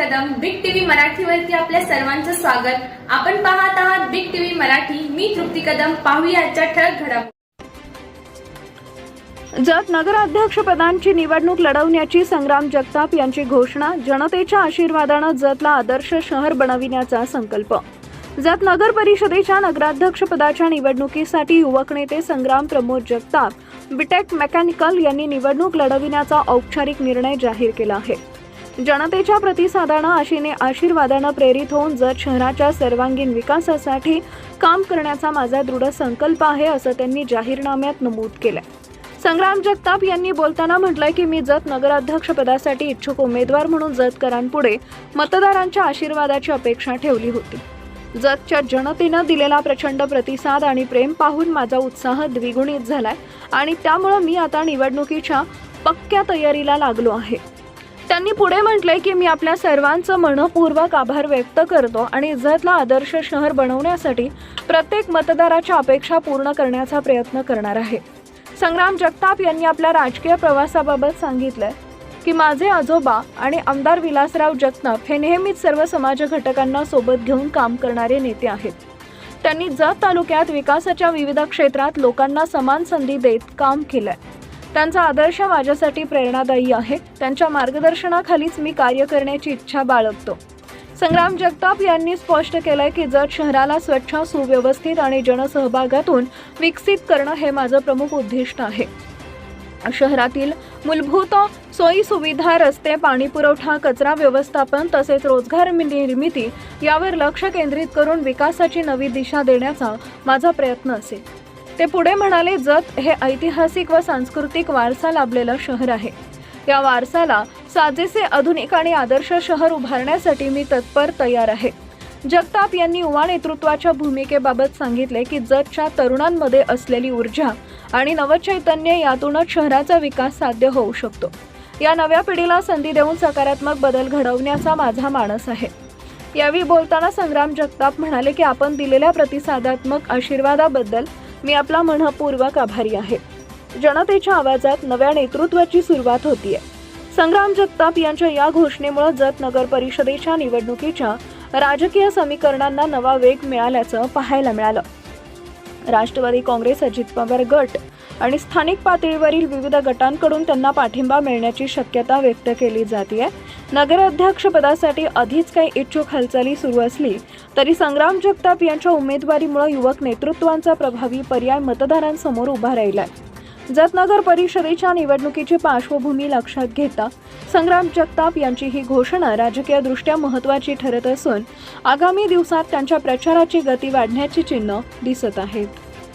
मराठीवरती आपल्या सर्वांचं स्वागत. आपण पाहत आहात बिग टीव्ही मराठी. मी तृप्ती कदम. पाहूया आजच्या ठळक घडामोडी. जत नगराध्यक्षपदांची निवडणूक लढवण्याची संग्राम जगताप यांची घोषणा जनतेच्या आशीर्वादानं जतला आदर्श शहर बनविण्याचा संकल्प. जत नगर परिषदेच्या नगराध्यक्षपदाच्या निवडणुकीसाठी युवक नेते Sangram Pramod Jagtap B Tech mechanical यांनी निवडणूक लढविण्याचा औपचारिक निर्णय जाहीर केला आहे. जनतेच्या प्रतिसादानं आशीने आशीर्वादानं प्रेरित होऊन जत शहराच्या सर्वांगीण विकासासाठी काम करण्याचा माझा दृढ संकल्प आहे असं त्यांनी जाहीरनाम्यात नमूद केलंय. संग्राम जगताप यांनी बोलताना म्हटलंय की मी जत नगराध्यक्ष पदासाठी इच्छुक उमेदवार म्हणून जतकरांपुढे मतदारांच्या आशीर्वादाची अपेक्षा ठेवली होती. जतच्या जनतेनं दिलेला प्रचंड प्रतिसाद आणि प्रेम पाहून माझा उत्साह द्विगुणित झालाय आणि त्यामुळं मी आता निवडणुकीच्या पक्क्या तयारीला लागलो आहे. त्यांनी पुढे म्हटलंय की मी आपल्या सर्वांचं मनपूर्वक आभार व्यक्त करतो आणि जतला आदर्श शहर बनवण्यासाठी प्रत्येक मतदाराच्या अपेक्षा पूर्ण करण्याचा प्रयत्न करणार आहे. संग्राम जगताप यांनी आपल्या राजकीय प्रवासाबाबत सांगितलंय की माझे आजोबा आणि आमदार विलासराव जगताप हे नेहमीच सर्व समाज घटकांना सोबत घेऊन काम करणारे नेते आहेत. त्यांनी जत तालुक्यात विकासाच्या विविध क्षेत्रात लोकांना समान संधी देत काम केलंय. त्यांचा आदर्श माझ्यासाठी प्रेरणादायी आहे. त्यांच्या मार्गदर्शनाखालीच मी कार्य करण्याची इच्छा बाळगतो. संग्राम जगताप यांनी स्पष्ट केलंय की जत शहराला स्वच्छ सुव्यवस्थित आणि जनसहभागातून विकसित करणं हे माझं प्रमुख उद्दिष्ट आहे. शहरातील मूलभूत सोयी सुविधा रस्ते पाणी पुरवठा कचरा व्यवस्थापन तसेच रोजगार निर्मिती यावर लक्ष केंद्रित करून विकासाची नवी दिशा देण्याचा माझा प्रयत्न असेल. ते पुढे म्हणाले जत हे ऐतिहासिक व सांस्कृतिक वारसा लाभलेलं शहर आहे. या वारसाला साजेसे आधुनिक आणि आदर्श शहर उभारण्यासाठी मी तत्पर तयार आहे. जगताप यांनी युवा नेतृत्वाच्या भूमिकेबाबत सांगितले की जतच्या तरुणांमध्ये असलेली ऊर्जा आणि नवचैतन्य यातूनच शहराचा विकास साध्य होऊ शकतो. या नव्या पिढीला संधी देऊन सकारात्मक बदल घडवण्याचा माझा मानस आहे. यावेळी बोलताना संग्राम जगताप म्हणाले की आपण दिलेल्या प्रतिसादात्मक आशीर्वादाबद्दल मी आपला मनपूर्वक आभारी आहे. जनतेच्या आवाजात नव्या नेतृत्वाची सुरुवात होतीये. संग्राम जगताप यांच्या या घोषणेमुळे जत नगर परिषदेच्या निवडणुकीच्या राजकीय समीकरणांना नवा वेग मिळाल्याचं पाहायला मिळालं. राष्ट्रवादी काँग्रेस अजित पवार गट आणि स्थानिक पातळीवरील विविध गटांकडून त्यांना पाठिंबा मिळण्याची शक्यता व्यक्त केली जाते नगराध्यक्षपदासाठी आधीच काही इच्छुक हालचाली सुरू असली तरी संग्राम जगताप यांच्या उमेदवारीमुळे युवक नेतृत्वांचा प्रभावी पर्याय मतदारांसमोर उभा राहिलाय. जतनगर परिषदेच्या निवडणुकीची पार्श्वभूमी लक्षात घेता संग्राम जगताप यांची ही घोषणा राजकीयदृष्ट्या महत्त्वाची ठरत असून आगामी दिवसात त्यांच्या प्रचाराची गती वाढण्याची चिन्ह दिसत आहेत.